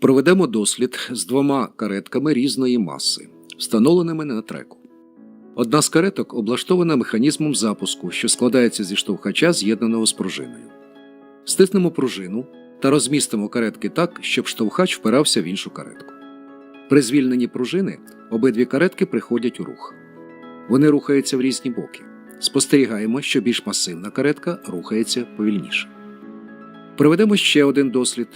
Проведемо дослід з двома каретками різної маси, встановленими на треку. Одна з кареток облаштована механізмом запуску, що складається зі штовхача, з'єднаного з пружиною. Стиснемо пружину та розмістимо каретки так, щоб штовхач впирався в іншу каретку. При звільненні пружини обидві каретки приходять у рух. Вони рухаються в різні боки. Спостерігаємо, що більш масивна каретка рухається повільніше. Проведемо ще один дослід.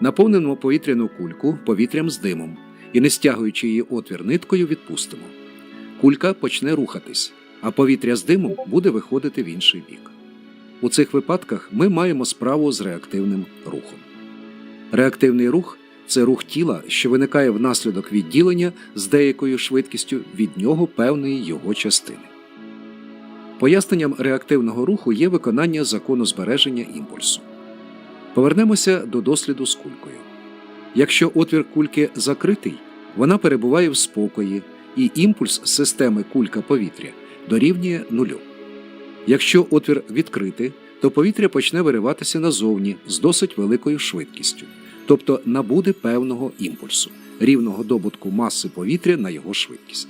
Наповнимо повітряну кульку повітрям з димом і, не стягуючи її отвір ниткою, відпустимо. Кулька почне рухатись, а повітря з димом буде виходити в інший бік. У цих випадках ми маємо справу з реактивним рухом. Реактивний рух це рух тіла, що виникає внаслідок відділення з деякою швидкістю від нього певної його частини. Поясненням реактивного руху є виконання закону збереження імпульсу. Повернемося до досліду з кулькою. Якщо отвір кульки закритий, вона перебуває в спокої, і імпульс системи кулька повітря дорівнює нулю. Якщо отвір відкритий, то повітря почне вириватися назовні з досить великою швидкістю, тобто набуде певного імпульсу, рівного добутку маси повітря на його швидкість.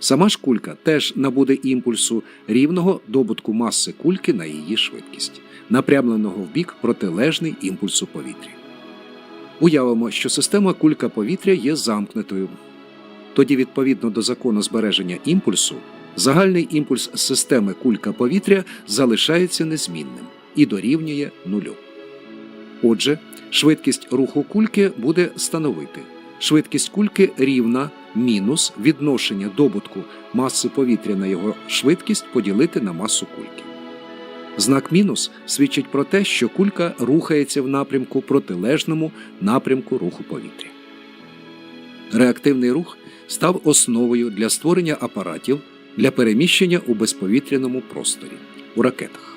Сама ж кулька теж набуде імпульсу рівного добутку маси кульки на її швидкість, напрямленого в бік протилежний імпульсу повітря. Уявимо, що система кулька повітря є замкнутою. Тоді, відповідно до закону збереження імпульсу, загальний імпульс системи кулька повітря залишається незмінним і дорівнює нулю. Отже, швидкість руху кульки буде становити швидкість кульки рівна мінус відношення добутку маси повітря на його швидкість поділити на масу кульки. Знак мінус свідчить про те, що кулька рухається в напрямку протилежному напрямку руху повітря. Реактивний рух став основою для створення апаратів для переміщення у безповітряному просторі у ракетах.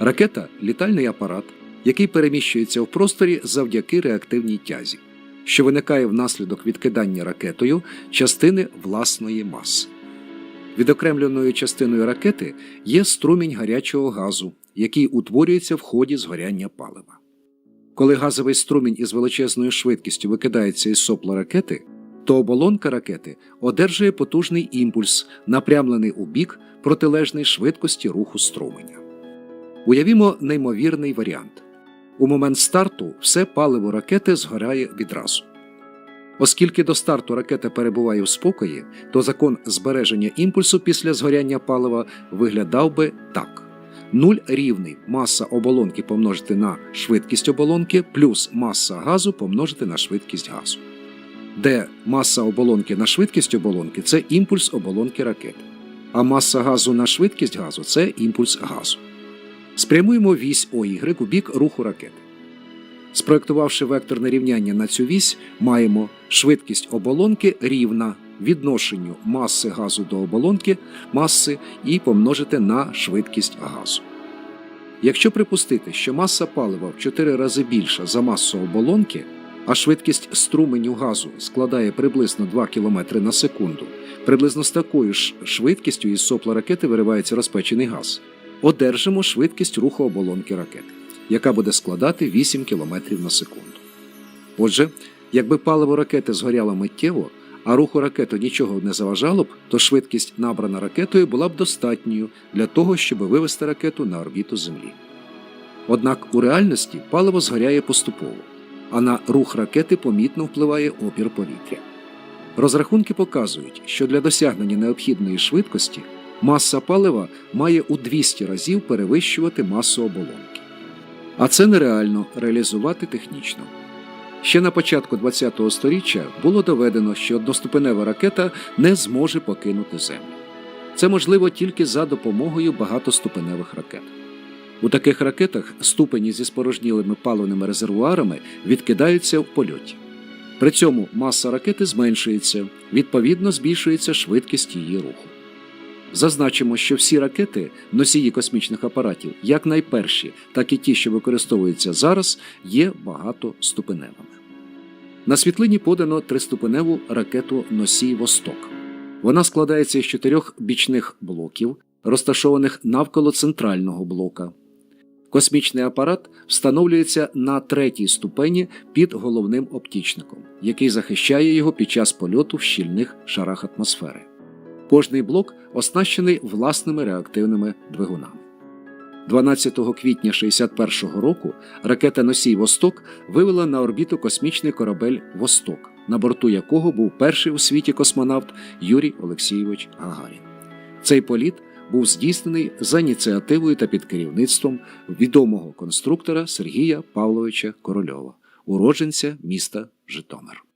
Ракета літальний апарат, який переміщується в просторі завдяки реактивній тязі, що виникає внаслідок відкидання ракетою частини власної маси. Відокремленою частиною ракети є струмінь гарячого газу, який утворюється в ході згоряння палива. Коли газовий струмінь із величезною швидкістю викидається із сопла ракети, то оболонка ракети одержує потужний імпульс, напрямлений у бік протилежний швидкості руху струменя. Уявімо неймовірний варіант. У момент старту все паливо ракети згоряє відразу. Оскільки до старту ракета перебуває в спокої, то закон збереження імпульсу після згоряння палива виглядав би так: нуль рівний маса оболонки помножити на швидкість оболонки плюс маса газу помножити на швидкість газу, де маса оболонки на швидкість оболонки це імпульс оболонки ракети, а маса газу на швидкість газу це імпульс газу. Спрямуємо вісь ОY у бік руху ракети. Спроектувавши векторне рівняння на цю вісь, маємо швидкість оболонки рівна відношенню маси газу до оболонки маси і помножити на швидкість газу. Якщо припустити, що маса палива в 4 рази більша за масу оболонки, а швидкість струменю газу складає приблизно 2 км на секунду, приблизно з такою ж швидкістю із сопла ракети виривається розпечений газ, одержимо швидкість руху оболонки ракети яка буде складати 8 км на секунду. Отже, якби паливо ракети згоряло миттєво, а руху ракети нічого не заважало б, то швидкість, набрана ракетою, була б достатньою для того, щоб вивести ракету на орбіту Землі. Однак у реальності паливо згоряє поступово, а на рух ракети помітно впливає опір повітря. Розрахунки показують, що для досягнення необхідної швидкості маса палива має у 200 разів перевищувати масу оболонки. А це нереально реалізувати технічно. Ще на початку ХХ століття було доведено, що одноступенева ракета не зможе покинути Землю. Це можливо тільки за допомогою багатоступеневих ракет. У таких ракетах ступені зі спорожнілими паливними резервуарами відкидаються в польоті. При цьому маса ракети зменшується, відповідно збільшується швидкість її руху. Зазначимо, що всі ракети, носії космічних апаратів, як найперші, так і ті, що використовуються зараз, є багатоступеневими. На світлині подано триступеневу ракету Носій Восток. Вона складається із чотирьох бічних блоків, розташованих навколо центрального блока. Космічний апарат встановлюється на третій ступені під головним оптічником, який захищає його під час польоту в щільних шарах атмосфери. Кожний блок оснащений власними реактивними двигунами. 12 квітня 1961 року ракета Носій Восток вивела на орбіту космічний корабель Восток, на борту якого був перший у світі космонавт Юрій Олексійович Гагарін. Цей політ був здійснений за ініціативою та під керівництвом відомого конструктора Сергія Павловича Корольова, уродженця міста Житомир.